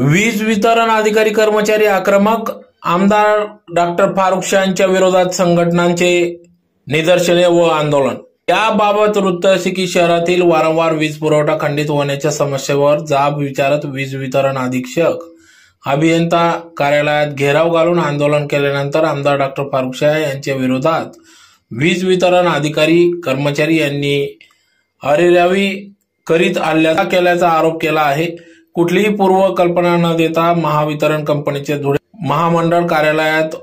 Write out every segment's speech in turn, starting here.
वीज वितरण अधिकारी कर्मचारी आक्रमक आमदार डॉक्टर फारुख शाहांच्या विरोधात संघटनांचे निदर्शने व आंदोलन. याबाबत वृत्त असे की शहरातील वारंवार वीज पुरवठा खंडित होण्याच्या समस्येवर जाब विचारत वीज वितरण अधीक्षक अभियंता कार्यालयात घेराव घालून आंदोलन केल्यानंतर आमदार डॉक्टर फारुख शाह यांच्या विरोधात वीज वितरण अधिकारी कर्मचारी यांनी अरेरावी करीत आल्याचा केल्याचा आरोप केला आहे. कुठलीही पूर्व कल्पना न देता महावितरण कंपनीचे धुळे महामंडळ कार्यालयात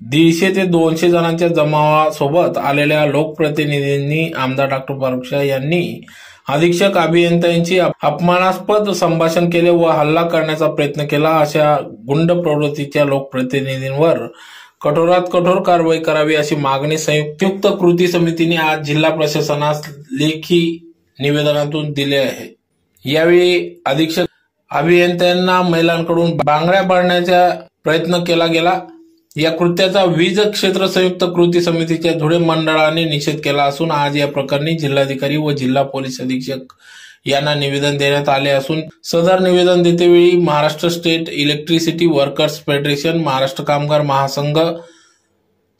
दीडशे ते दोनशे जणांच्या जमावासोबत आलेल्या लोकप्रतिनिधींनी आमदार डॉक्टर फारुख यांनी अधीक्षक अभियंत्यांची अपमानास्पद संभाषण केले व हल्ला करण्याचा प्रयत्न केला अशा गुंड प्रवृत्तीच्या लोकप्रतिनिधींवर कठोरात कठोर कारवाई करावी अशी मागणी संयुक्त कृती समितीने आज जिल्हा प्रशासनास लेखी निवेदनातून दिले आहे. यावेळी अधीक्षक अभियंत्यांना महिलांकडून बांगड्या पाडण्याचा प्रयत्न केला गेला. या कृत्याचा वीज क्षेत्र संयुक्त कृती समितीच्या धुळे मंडळाने निषेध केला असून आज या प्रकरणी जिल्हाधिकारी व जिल्हा पोलीस अधीक्षक यांना निवेदन देण्यात आले असून सदर निवेदन देतेवेळी Maharashtra state electricity workers federation Maharashtra Kamgar Mahasangh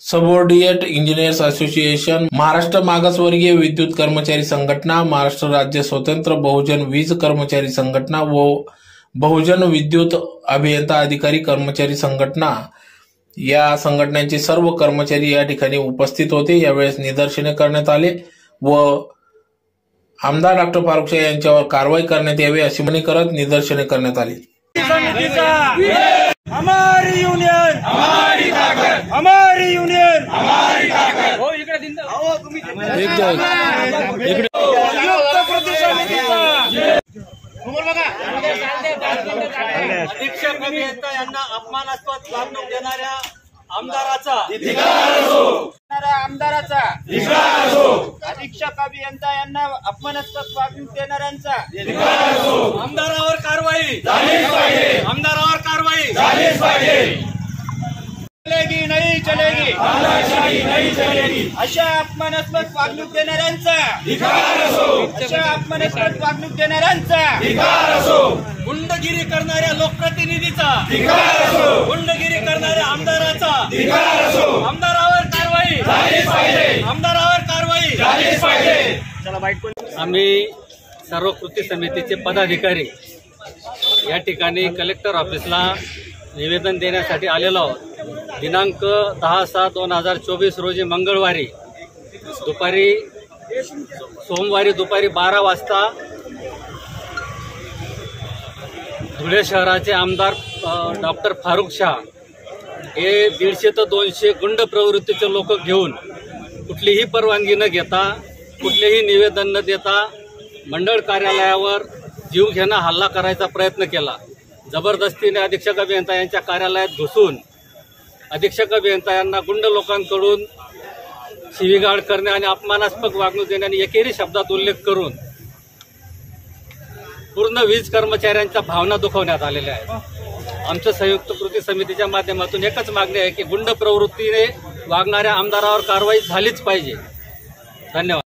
subordinate engineers association Maharashtra मागासवर्गीय विद्युत कर्मचारी संघटना महाराष्ट्र राज्य स्वतंत्र बहुजन वीज कर्मचारी संघटना व बहुजन विद्युत अभियंता अधिकारी कर्मचारी संघटना या संघटनांचे सर्व कर्मचारी या ठिकाणी उपस्थित होते. यावेळेस निदर्शने करण्यात आले व आमदार डॉक्टर फारुखशाह यांच्यावर कारवाई करण्यात यावी अशी मागणी करत निदर्शने करण्यात आली. हमारी यूनियन हमारी ताकत हमारी यूनियन हमारी ताकत हो इकडे दिन अहो तुम्ही संयुक्त कृती समितीचा अधीक्षक अभियंता यांना अपमानास्पद वागणूक देणाऱ्या आमदाराचा. देणाऱ्या आमदाराचा. अधीक्षक अभियंता यांना अपमानास्पद वागणूक देणाऱ्यांचा. आमदारावर कारवाई. आमदारावर कारवाई. चलेगी नाही चलेगी। अशा अपमानास्पद वागणूक देणाऱ्यांचा। अशा अपमानास्पद वागणूक देणाऱ्यांचा। गुंडगिरी करणाऱ्या लोकप्रतिनिधीचा। गुंडगिरी करणाऱ्या आमदाराचा। आमदारावर कारवाई। आमदारावर कारवाई। आम्ही सर्व कृती समितीचे पदाधिकारी या ठिकाणी कलेक्टर ऑफिसला निवेदन देण्यासाठी आलेलो आहोत. दिनांक दहा सात दोन हजार चोवीस रोजी मंगळवारी दुपारी सोमवारी दुपारी बारा वाजता धुळे शहराचे आमदार डॉक्टर फारुख शाह हे दीडशे ते दोनशे गुंड प्रवृत्तीचे लोक घेऊन कुठलीही परवानगी न घेता कुठलेही निवेदन न देता मंडळ कार्यालयावर जीव घेणं हल्ला करायचा प्रयत्न केला. जबरदस्तीने अधीक्षक अभियंता यांच्या कार्यालयात घुसून अधीक्षक अभियंता यांना गुंड लोकांकडून शिवीगाळ करणे आणि अपमानास्पद वागणूक देणे आणि एकेरी शब्दात उल्लेख करून पूर्ण वीज कर्मचाऱ्यांच्या भावना दुखवण्यात आलेल्या आहेत. आमच्या संयुक्त कृती समितीच्या माध्यमातून एकच मागणी आहे की गुंड प्रवृत्तीने वागणाऱ्या आमदारावर कारवाई झालीच पाहिजे. धन्यवाद.